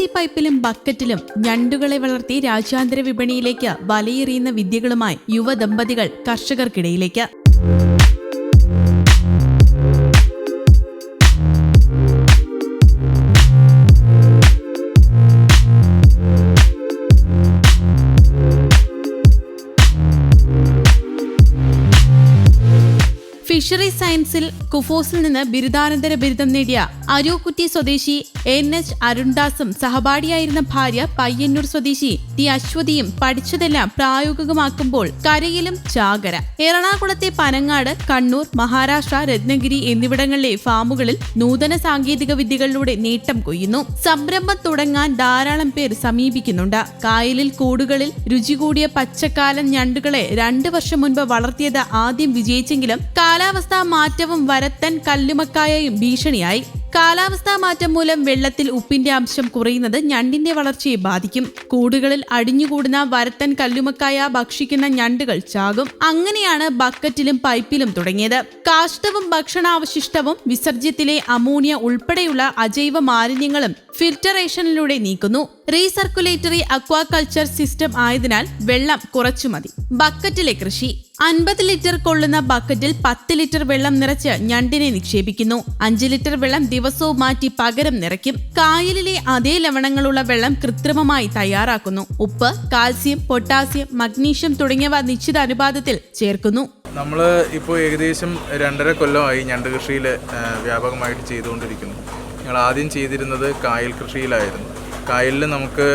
C പൈപ്പിലും ബക്കറ്റിലും ഞണ്ടുകളെ വളർത്തി രാജ്യാന്തര വിപണിയിലേക്ക് വലയെറിയുന്ന വിദ്യകളുമായി യുവദമ്പതികൾ കർഷകർക്കിടയിലേക്ക്. Fishery സയൻസിൽ കുഫോസിൽ നിന്ന് ബിരുദാനന്തര ബിരുദം നേടിയ അരൂക്കുറ്റി സ്വദേശി എൻ എച്ച് അരുൺദാസും സഹപാഠിയായിരുന്ന ഭാര്യ പയ്യന്നൂർ സ്വദേശി ടി അശ്വതിയും പഠിച്ചതെല്ലാം പ്രായോഗികമാക്കുമ്പോൾ കരയിലും ചാകര. എറണാകുളത്തെ പനങ്ങാട് കണ്ണൂർ മഹാരാഷ്ട്ര രത്നഗിരി എന്നിവിടങ്ങളിലെ ഫാമുകളിൽ നൂതന സാങ്കേതിക വിദ്യകളിലൂടെ നേട്ടം കൊയ്യുന്നു. സംരംഭം തുടങ്ങാൻ ധാരാളം പേർ സമീപിക്കുന്നുണ്ട്. കായലിൽ കൂടുകളിൽ രുചി കൂടിയ പച്ചക്കാലൻ ഞണ്ടുകളെ രണ്ടു വർഷം മുൻപ് വളർത്തിയത് ആദ്യം വിജയിച്ചെങ്കിലും കാലാവസ്ഥാ മാറ്റവും വരത്തൻ കല്ലുമക്കായയും ഭീഷണിയായി. കാലാവസ്ഥാ മാറ്റം മൂലം വെള്ളത്തിൽ ഉപ്പിന്റെ അംശം കുറയുന്നത് ഞണ്ടിന്റെ വളർച്ചയെ ബാധിക്കും. കൂടുകളിൽ അടിഞ്ഞുകൂടുന്ന വരത്തൻ കല്ലുമക്കായ ഭക്ഷിക്കുന്ന ഞണ്ടുകൾ ചാകും. അങ്ങനെയാണ് ബക്കറ്റിലും പൈപ്പിലും തുടങ്ങിയത്. കാഷ്ടവും ഭക്ഷണാവശിഷ്ടവും വിസർജ്യത്തിലെ അമോണിയ ഉൾപ്പെടെയുള്ള അജൈവ മാലിന്യങ്ങളും ഫിൽറ്ററേഷനിലൂടെ നീക്കുന്നു. റീസർക്കുലേറ്ററി അക്വാകൾച്ചർ സിസ്റ്റം ആയതിനാൽ വെള്ളം കുറച്ചു മതി. ബക്കറ്റിലെ കൃഷി. അൻപത് ലിറ്റർ കൊള്ളുന്ന ബക്കറ്റിൽ പത്ത് ലിറ്റർ വെള്ളം നിറച്ച് ഞണ്ടിനെ നിക്ഷേപിക്കുന്നു. അഞ്ച് ലിറ്റർ വെള്ളം ദിവസവും മാറ്റി പകരം നിറയ്ക്കും. കായലിലെ അതേ ലവണങ്ങളുള്ള വെള്ളം കൃത്രിമമായി തയ്യാറാക്കുന്നു. ഉപ്പ് കാൽസ്യം പൊട്ടാസ്യം മഗ്നീഷ്യം തുടങ്ങിയവ നിശ്ചിത അനുപാതത്തിൽ ചേർക്കുന്നു. നമ്മൾ ഇപ്പോൾ ഏകദേശം രണ്ടര കൊല്ലമായി ഞണ്ട് കൃഷിയിൽ വ്യാപകമായിട്ട് ചെയ്തുകൊണ്ടിരിക്കുന്നു. ഞങ്ങൾ ആദ്യം ചെയ്തിരുന്നത് കായൽ കൃഷിയിലായിരുന്നു. കായലിൽ നമുക്ക്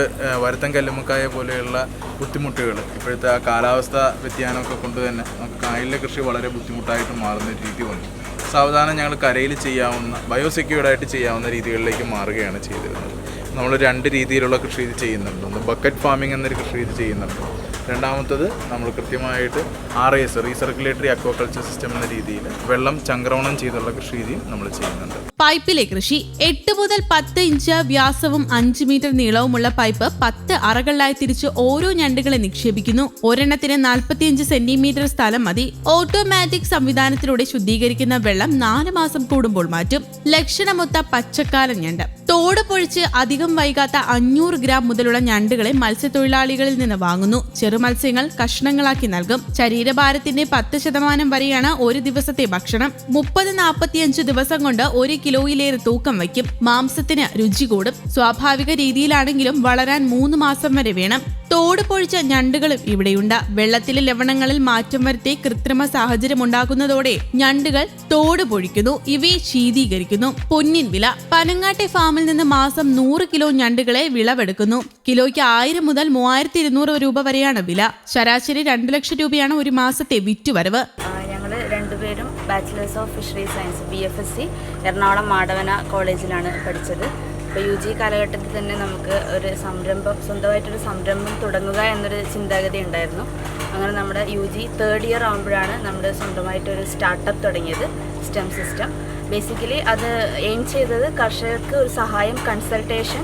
വരുത്തം കല്ലുമ്മക്കായ പോലെയുള്ള ബുദ്ധിമുട്ടുകൾ ഇപ്പോഴത്തെ ആ കാലാവസ്ഥ വ്യതിയാനമൊക്കെ കൊണ്ട് തന്നെ നമുക്ക് കായലിലെ കൃഷി വളരെ ബുദ്ധിമുട്ടായിട്ട് മാറുന്ന രീതി വന്നു. സാവധാനം ഞങ്ങൾ കരയിൽ ചെയ്യാവുന്ന ബയോസെക്യൂർഡായിട്ട് ചെയ്യാവുന്ന രീതികളിലേക്ക് മാറുകയാണ് ചെയ്തിരുന്നത്. നമ്മൾ രണ്ട് രീതിയിലുള്ള കൃഷി ഇത് ചെയ്യുന്നുണ്ട്. ഒന്ന് ബക്കറ്റ് ഫാമിംഗ് എന്നൊരു കൃഷി ഇത് ചെയ്യുന്നുണ്ട്. രണ്ടാമത്തത് നമ്മൾ കൃത്യമായിട്ട് R S recirculatory aquaculture system എന്ന രീതിയിൽ വെള്ളം ചങ്ക്രമണം ചെയ്തുള്ള കൃഷി രീതിയും നമ്മൾ ചെയ്യുന്നുണ്ട്. പൈപ്പിലെ കൃഷി എട്ട് മുതൽ പത്ത് ഇഞ്ച് വ്യാസവും അഞ്ച് മീറ്റർ നീളവുമുള്ള പൈപ്പ് പത്ത് അറകളിലായി തിരിച്ച് ഓരോ ഞണ്ടുകളെ നിക്ഷേപിക്കുന്നു. ഒരെണ്ണത്തിന് നാൽപ്പത്തിയഞ്ച് സെന്റിമീറ്റർ സ്ഥലം മതി. ഓട്ടോമാറ്റിക് സംവിധാനത്തിലൂടെ ശുദ്ധീകരിക്കുന്ന വെള്ളം നാല് മാസം കൂടുമ്പോൾ മാറ്റും. ലക്ഷണമൊത്ത പച്ചക്കാലൻ ഞണ്ട്. തോട് പൊഴിച്ച് അധികം വൈകാത്ത അഞ്ഞൂറ് ഗ്രാം മുതലുള്ള ഞണ്ടുകളെ മത്സ്യത്തൊഴിലാളികളിൽ നിന്ന് വാങ്ങുന്നു. ചെറു മത്സ്യങ്ങൾ കഷ്ണങ്ങളാക്കി നൽകും. ശരീരഭാരത്തിന്റെ പത്ത് ശതമാനം വരെയാണ് ഒരു ദിവസത്തെ ഭക്ഷണം. മുപ്പത് നാൽപ്പത്തിയഞ്ച് ദിവസം കൊണ്ട് ഒരു കിലോയിലേറെ തൂക്കം വയ്ക്കും. മാംസത്തിന് രുചി കൂടും. സ്വാഭാവിക രീതിയിലാണെങ്കിലും വളരാൻ മൂന്ന് മാസം വരെ വേണം. തോട് പൊഴിച്ച ഞണ്ടുകളും ഇവിടെയുണ്ട്. വെള്ളത്തിലെ ലവണങ്ങളിൽ മാറ്റം വരുത്തി കൃത്രിമ സാഹചര്യം ഉണ്ടാക്കുന്നതോടെ ഞണ്ടുകൾ തോട് പൊഴിക്കുന്നു ഇവയെ ശീതീകരിക്കുന്നു. പൊന്നിൻ വില പനങ്ങാട്ടെ ഫാമിൽ നിന്ന് മാസം നൂറ് കിലോ ഞണ്ടുകളെ വിളവെടുക്കുന്നു. കിലോയ്ക്ക് ആയിരം മുതൽ മൂവായിരത്തി ഇരുന്നൂറ് രൂപ വരെയാണ് വില. ശരാശരി രണ്ടു ലക്ഷം രൂപയാണ് ഒരു മാസത്തെ വിറ്റുവരവ്. രണ്ടുപേരും bachelors of fisheries science B F S C Ernakulam Madavana കോളേജിലാണ് പഠിച്ചത്. അപ്പോൾ യു ജി കാലഘട്ടത്തിൽ തന്നെ നമുക്ക് ഒരു സംരംഭം സ്വന്തമായിട്ടൊരു സംരംഭം തുടങ്ങുക എന്നൊരു ചിന്താഗതി ഉണ്ടായിരുന്നു. അങ്ങനെ നമ്മുടെ യു ജി തേർഡ് ഇയർ ആകുമ്പോഴാണ് നമ്മുടെ സ്വന്തമായിട്ടൊരു സ്റ്റാർട്ടപ്പ് തുടങ്ങിയത് സ്റ്റെം സിസ്റ്റം ബേസിക്കലി അത് എയിം ചെയ്തത് കർഷകർക്ക് ഒരു സഹായം കൺസൾട്ടേഷൻ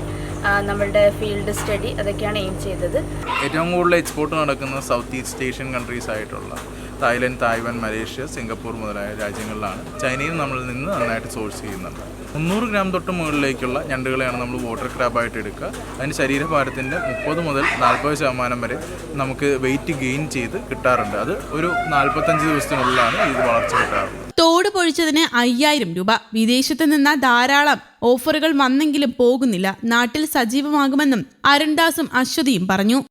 നമ്മളുടെ ഫീൽഡ് സ്റ്റഡി അതൊക്കെയാണ് എയിം ചെയ്തത്. ഏറ്റവും കൂടുതൽ എക്സ്പോർട്ട് നടക്കുന്ന സൗത്ത് ഈസ്റ്റ് ഏഷ്യൻ കൺട്രീസ് ആയിട്ടുള്ള തായ്ലൻഡ് തായ്വാൻ മലേഷ്യ സിംഗപ്പൂർ മുതലായ രാജ്യങ്ങളിലാണ്. ചൈനയിൽ നമ്മളിൽ നിന്ന് നന്നായിട്ട് സോഴ്സ് ചെയ്യുന്നുണ്ട്. മുന്നൂറ് ഗ്രാം തൊട്ട് മുകളിലേക്കുള്ള ഞണ്ടുകളെയാണ് നമ്മൾ വാട്ടർ ക്രാബായിട്ട് എടുക്കുക. അതിന് ശരീരഭാരത്തിന്റെ മുപ്പത് മുതൽ നാൽപ്പത് ശതമാനം വരെ നമുക്ക് വെയിറ്റ് ഗെയിൻ ചെയ്ത് കിട്ടാറുണ്ട്. അത് ഒരു നാൽപ്പത്തഞ്ച് ദിവസത്തിനുള്ളിലാണ് ഇത് വളർച്ച കിട്ടാറുള്ളത്. പൊഴിച്ചതിന് അയ്യായിരം രൂപ. വിദേശത്ത് നിന്ന് ധാരാളം ഓഫറുകൾ വന്നെങ്കിലും പോകുന്നില്ല. നാട്ടിൽ സജീവമാകുമെന്നും അരുൺദാസും അശ്വതിയും പറഞ്ഞു.